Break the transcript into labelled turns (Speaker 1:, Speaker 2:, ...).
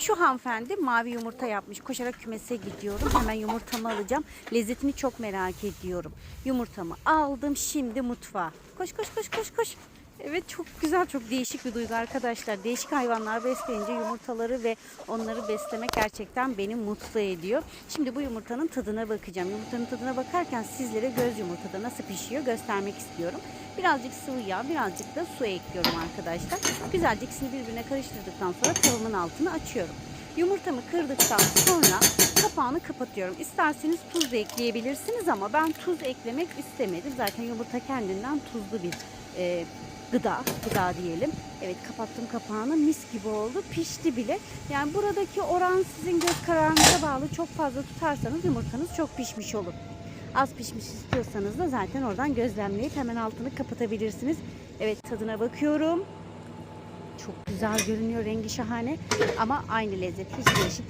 Speaker 1: Şu hanımefendi mavi yumurta yapmış. Koşarak kümese gidiyorum. Hemen yumurtamı alacağım. Lezzetini çok merak ediyorum. Yumurtamı aldım. Şimdi mutfağa. Koş koş koş koş koş. Evet çok güzel, çok değişik bir duygu arkadaşlar. Değişik hayvanlar besleyince yumurtaları ve onları beslemek gerçekten beni mutlu ediyor. Şimdi bu yumurtanın tadına bakacağım. Yumurtanın tadına bakarken sizlere göz yumurtada nasıl pişiyor göstermek istiyorum. Birazcık sıvı yağ, birazcık da su ekliyorum arkadaşlar. Güzelce ikisini birbirine karıştırdıktan sonra tavamın altını açıyorum. Yumurtamı kırdıktan sonra kapağını kapatıyorum. İsterseniz tuz da ekleyebilirsiniz ama ben tuz eklemek istemedim. Zaten yumurta kendinden tuzlu bir e, gıda, gıda diyelim. Evet kapattım kapağını mis gibi oldu. Pişti bile. Yani buradaki oran sizin göz kararınıza bağlı. Çok fazla tutarsanız yumurtanız çok pişmiş olur. Az pişmiş istiyorsanız da zaten oradan gözlemleyip hemen altını kapatabilirsiniz. Evet tadına bakıyorum. Çok güzel görünüyor. Rengi şahane. Ama aynı lezzet. Hiç değişik